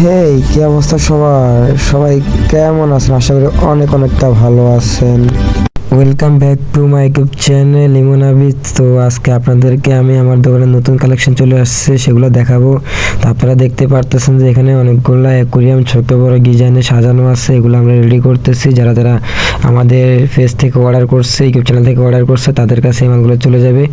হেই কি অবস্থা সবার? সবাই কেমন আছেন? আশা করি অনেক অনেকটা ভালো আছেন। Welcome back to my YouTube channel Emon Abid তো আজকে আপনাদেরকে আমি আমার দোকানে নতুন কালেকশন চলে আসছে, সেগুলো দেখাবো। তো আপনারা দেখতে পারতেছেন যে এখানে অনেকগুলো অ্যাকুরিয়াম ছোট বড় ডিজাইনে সাজানো আছে, এগুলো আমরা রেডি করতেছি। যারা যারা আমাদের ফেস থেকে অর্ডার করছে ইউটিউব চ্যানেল থেকে অর্ডার করছে, তাদের কাছে এই মালগুলো চলে যাবে।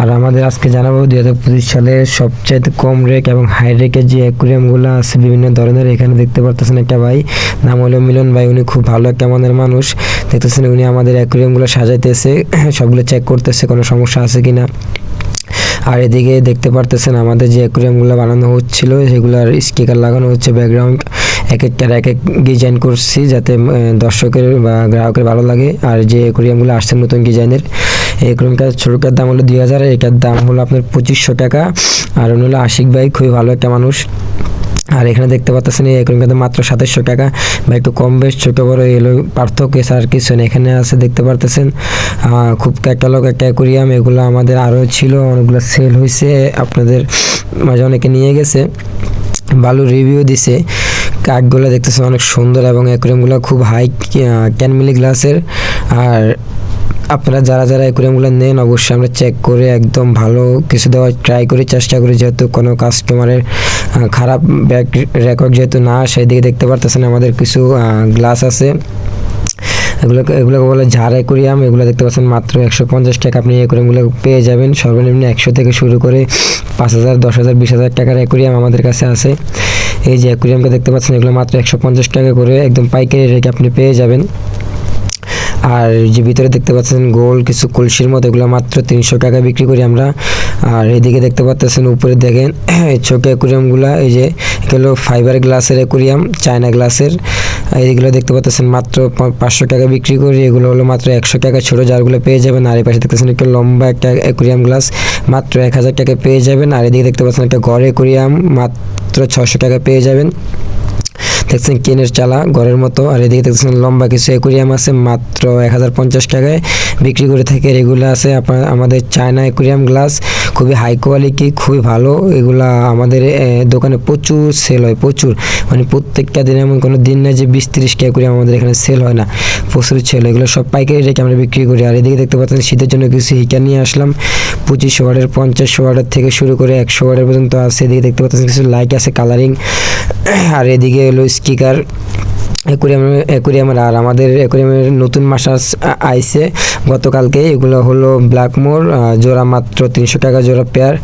আর আমাদের আজকে জানাব দুই হাজার পঁচিশ সালের সবচাইতে কম রেক এবং হাই রেকের যে অ্যাকুরিয়ামগুলো আছে, বিভিন্ন ধরনের। এখানে দেখতে পারতেছেন একটা ভাই, নাম হলো মিলন ভাই, উনি খুব ভালো একটা মনের মানুষ। দেখতেছেন উনি আমাদের অ্যাকুরিয়ামগুলো সাজাইতেছে, সবগুলো চেক করতেছে কোনো সমস্যা আছে কি না আর এদিকে দেখতে পারতেছেন আমাদের যে অ্যাকুরিয়ামগুলো বানানো হচ্ছিল সেগুলোর স্টিকার লাগানো হচ্ছে ব্যাকগ্রাউন্ড এক একটার এক এক ডিজাইন করছি যাতে দর্শকের বা গ্রাহকের ভালো লাগে। আর যে অ্যাকুরিয়ামগুলো আসছে নতুন ডিজাইনের এই অ্যাকুরিয়ামটার ছোটোটার দাম হলো দুই হাজার, এটার দাম হলো আপনার পঁচিশশো টাকা। আর অন্য হলো আশিক ভাই, খুবই ভালো একটা মানুষ। আর এখানে দেখতে পাচ্ছেন এই অ্যাকুরিয়ামটাতে মাত্র সাতাশশো টাকা। বা একটু কম বেশ, ছোটো বড় এলো পার্থক্য আর কিছু নেই। এখানে আছে, দেখতে পারতেছেন খুব ক্যাটালগ একটা অ্যাকুরিয়াম। এগুলো আমাদের আরও ছিল, অনেকগুলো সেল হয়েছে, আপনাদের মাঝে অনেকে নিয়ে গেছে। ভালো রিভিউ দিছে। কাঠগুলো দেখতেছেন অনেক সুন্দর এবং অ্যাকুরিয়ামগুলো খুব হাই টেন মিলি গ্লাসের আর আপনারা যারা যারা অ্যাকুরিয়ামগুলো নেন, অবশ্যই আমরা চেক করে একদম ভালো কিছু দেওয়ার ট্রাই করি চেষ্টা করি। যেহেতু কোনো কাস্টমারের খারাপ ব্যাক রেকর্ড যেহেতু না সেদিকে দেখতে পারতেছেন আমাদের কিছু গ্লাস আছে। এগুলোকে এগুলোকে বলে ঝাড় অ্যাকুরিয়াম এগুলো দেখতে পাচ্ছেন মাত্র একশো পঞ্চাশ টাকা। আপনি অ্যাকুরিয়ামগুলো পেয়ে যাবেন। সর্বনিম্ন একশো থেকে শুরু করে পাঁচ হাজার, দশ হাজার, বিশ হাজার টাকার অ্যাকুরিয়াম আমাদের কাছে আছে। এই যে অ্যাকুরিয়ামটা দেখতে পাচ্ছেন, এগুলো মাত্র একশো পঞ্চাশ টাকা করে একদম পাইকারি রেখে আপনি পেয়ে যাবেন। আর যে ভিতরে দেখতে পাচ্ছেন গোল, কিছু কলসির মতো, এগুলো মাত্র তিনশো টাকা বিক্রি করি আমরা। আর এদিকে দেখতে পাচ্ছেন উপরে দেখেন ছোট অ্যাকুরিয়ামগুলো এই যে এগুলো ফাইবার গ্লাসের অ্যাকুরিয়াম চায়না গ্লাসের এইগুলো দেখতে পাচ্ছেন মাত্র পাঁচশো টাকা বিক্রি করি, এগুলো হলো মাত্র একশো টাকা ছোটো জারগুলো পেয়ে যাবেন। আর এই পাশে দেখতেছেন একটু লম্বা একটা অ্যাকুরিয়াম গ্লাস মাত্র এক হাজার টাকা পেয়ে যাবেন। আর এদিকে দেখতে পাচ্ছেন একটা ঘর অ্যাকুরিয়াম মাত্র ছশো টাকা পেয়ে যাবেন। দেখছেন কেনের চালা, ঘরের মতো। আর এদিকে দেখছেন লম্বা কিছু অ্যাকুরিয়াম আছে, মাত্র এক হাজার পঞ্চাশ টাকায়। বিক্রি করে থাকে রেগুলার আছে আপনার আমাদের চায়না অ্যাকুরিয়াম গ্লাস খুবই হাই কোয়ালিটি খুবই ভালো। এগুলা আমাদের দোকানে প্রচুর সেল হয়, প্রচুর। মানে প্রত্যেকটা দিন এমন কোনো দিন না যে বিশ তিরিশটা করে আমাদের এখানে সেল হয় না। প্রচুর সেল হয়। এগুলো সব পাইকারি রেখে আমরা বিক্রি করি। আর এদিকে দেখতে পাচ্ছেন, শীতের জন্য কিছু হিটার নিয়ে আসলাম। পঁচিশ ওয়ার্ডের পঞ্চাশ ওয়ার্ডের থেকে শুরু করে একশো ওয়ার্ডের পর্যন্ত আছে। এদিকে দেখতে পাচ্ছেন, কিছু লাইট আছে কালারিং আর এদিকে হলো স্টিকার অ্যাকুরিয়াম অ্যাকুরিয়ামের আর আমাদের অ্যাকুরিয়ামের নতুন মাস আস- আ- আইছে। গতকালকে এগুলো হলো ব্ল্যাকমোর জোড়া মাত্র তিনশো টাকা জোড়া পেয়ার।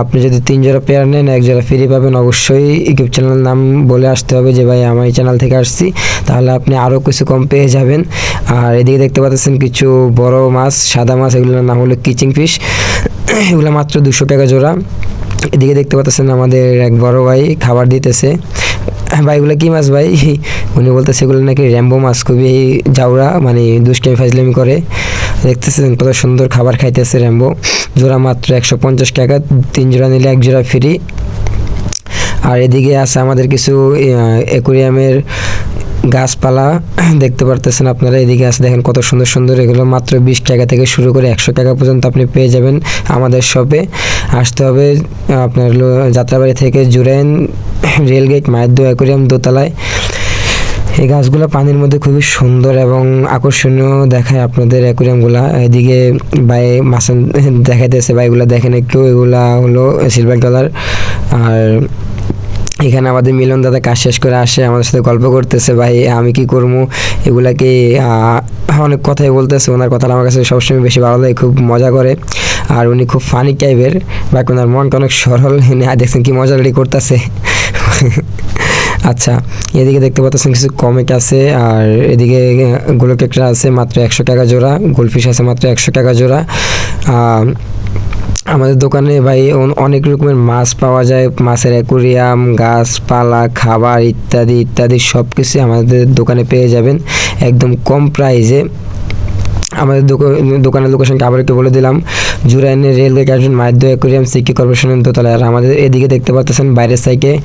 আপনি যদি তিন জোড়া পেয়ার নেন, এক জোড়া ফ্রি পাবেন। অবশ্যই ইউটিউব চ্যানেল নাম বলে আসতে হবে যে, ভাই আমার এই চ্যানেল থেকে আসছি। তাহলে আপনি আরও কিছু কম পেয়ে যাবেন। আর এদিকে দেখতে পাচ্ছেন কিছু বড় মাছ, সাদা মাছ, এগুলোর নাম হলো কিচিং ফিশ। এগুলো মাত্র দুশো টাকা জোড়া। এদিকে দেখতে পাচ্ছেন আমাদের এক বড় ভাই খাবার দিতেছে। ভাই, এগুলো কি মাছ ভাই? উনি বলতে সেগুলো নাকি র্যাম্বো মাছ, খুবই যাওরা মানে দুষ্টামি, ফাজলামি করে। দেখতেছেন কত সুন্দর খাবার খাইতেছে র্যাম্বো। জোড়া মাত্র একশো পঞ্চাশ টাকা, তিন জোড়া নিলে এক জোড়া ফ্রি। আর এদিকে আছে আমাদের কিছু অ্যাকুরিয়ামের গাছপালা দেখতে পারতেছেন আপনারা। এদিকে আছে দেখেন কত সুন্দর সুন্দর, এগুলো মাত্র বিশ টাকা থেকে শুরু করে একশো টাকা পর্যন্ত আপনি পেয়ে যাবেন আমাদের শপে। আসতে হবে আপনার যাত্রাবাড়ি থেকে জুরাইন রেলগেট, মায়ের অ্যাকুরিয়াম দোতলায়। এই গাছগুলো পানির মধ্যে খুবই সুন্দর এবং আকর্ষণীয় দেখায় আপনাদের অ্যাকুরিয়ামগুলা। এদিকে বাই মাছ দেখাইতেছে বা এগুলো দেখেন একটু, এগুলা হলো সিলভার কালার আর এখানে আমাদের মিলন দাদা কাজ শেষ করে আসে, আমাদের সাথে গল্প করতেছে, ভাই, আমি কি করব এগুলাকে অনেক কথাই বলতেছে, ওনার কথাটা আমার কাছে সবসময় বেশি ভালো লাগে, খুব মজা করে। আর উনি খুব ফানি টাইপের বাট ওনার মনটা অনেক সরল দেখছেন কি মজা রেডি করতেছে? আচ্ছা এদিকে দেখতে পাচ্ছেন কিছু কমিক আছে, আর এদিকে গোলকেকটা আছে মাত্র একশো টাকা জোড়া গোলফিশ আছে মাত্র একশো টাকা জোড়া আমাদের দোকানে ভাই অনেক রকমের মাছ পাওয়া যায়। মাছের অ্যাকুরিয়াম, গাছপালা, খাবার ইত্যাদি ইত্যাদি সব কিছুই আমাদের দোকানে পেয়ে যাবেন। একদম কম প্রাইসে আমাদের দোকা- দোকানের লোকেশনটা আবার একটু বলে দিলাম। জুরাইনের রেলওয়ে ক্যাপ্টেন মাধ্য অ্যাকুরিয়াম সিটি কর্পোরেশনের দোতলায়। আর আমাদের এদিকে দেখতে পাচ্ছেন বাইরের সাইডে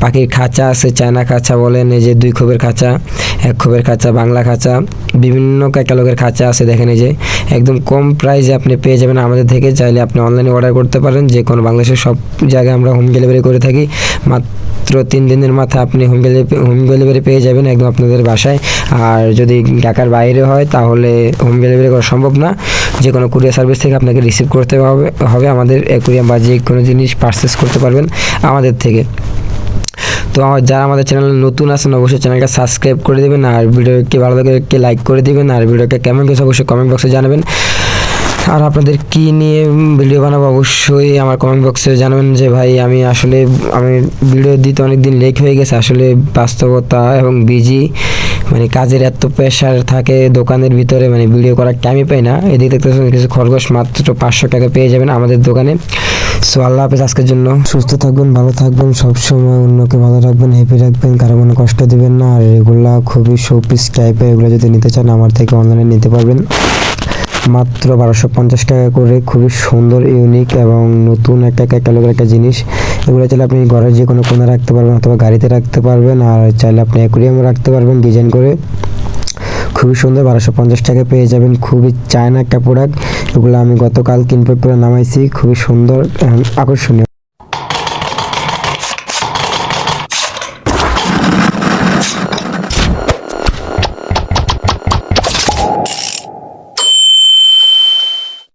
পাখির খাঁচা আছে, চায়না খাঁচা বলেন এই যে দুই খোপের খাঁচা, এক খোপের খাঁচা, বাংলা খাঁচা, বিভিন্ন ক্যাটালগের খাঁচা আছে, দেখেন এই যে। একদম কম প্রাইসে আপনি পেয়ে যাবেন আমাদের থেকে, চাইলে আপনি অনলাইনে অর্ডার করতে পারেন যে কোনো বাংলাদেশের সব জায়গায় আমরা হোম ডেলিভারি করে থাকি। মাত্র মাত্র তিন দিনের মাথায় আপনি হোম ডেলিভারি হোম ডেলিভারি পেয়ে যাবেন একদম আপনাদের বাসায়। আর যদি ঢাকার বাইরে হয়, তাহলে হোম ডেলিভারি করা সম্ভব না। যে কোনো কুরিয়ার সার্ভিস থেকে আপনাকে রিসিভ করতে হবে হবে আমাদের কুরিয়ার বা যে কোনো জিনিস পারচেস করতে পারবেন আমাদের থেকে। তো যারা আমাদের চ্যানেলে নতুন আছেন, অবশ্যই চ্যানেলটা সাবস্ক্রাইব করে দেবেন, আর ভিডিওকে ভালো লাগে লাইক করে দিবেন, আর ভিডিওকে কেমন গেছে অবশ্যই কমেন্ট বক্সে জানাবেন। আর আপনাদের কি নিয়ে ভিডিও বানাবো অবশ্যই আমার কমেন্ট বক্সে জানাবেন যে, ভাই, আমি আসলে, আমি ভিডিও দিতে অনেক দিন লেট হয়ে গেছে। আসলে বাস্তবতা এবং বিজি মানে কাজের এত প্রেশার থাকে দোকানের ভিতরে মানে ভিডিও করার টাইমই পাই না। এদিকে দেখতেছেন কিছু খরগোশ মাত্র পাঁচশো টাকা পেয়ে যাবেন আমাদের দোকানে। সো আল্লাহ হাফেজ আজকের জন্য। সুস্থ থাকবেন, ভালো থাকবেন, সবসময় অন্যকে ভালো রাখবেন হ্যাপি রাখবেন, কারও মনে কষ্ট দিবেন না। আর এগুলা খুবই শোপিস টাইপের এগুলো যদি নিতে চান, আমার থেকে অনলাইনে নিতে পারবেন। মাত্র বারোশো পঞ্চাশ টাকা করে খুবই সুন্দর ইউনিক এবং নতুন একটা ক্যাটালগের একটা জিনিস। এগুলো চাইলে আপনি ঘরের যে কোনো কোণে রাখতে পারবেন অথবা গাড়িতে রাখতে পারবেন। আর চাইলে আপনি অ্যাকুরিয়ামে রাখতে পারবেন ডিজাইন করে। খুবই সুন্দর, বারোশো পঞ্চাশ টাকায় পেয়ে যাবেন। খুবই চায়না একটা প্রোডাক্ট এগুলো আমি গতকাল কিনপেক করে নামাইছি। খুবই সুন্দর আকর্ষণীয়।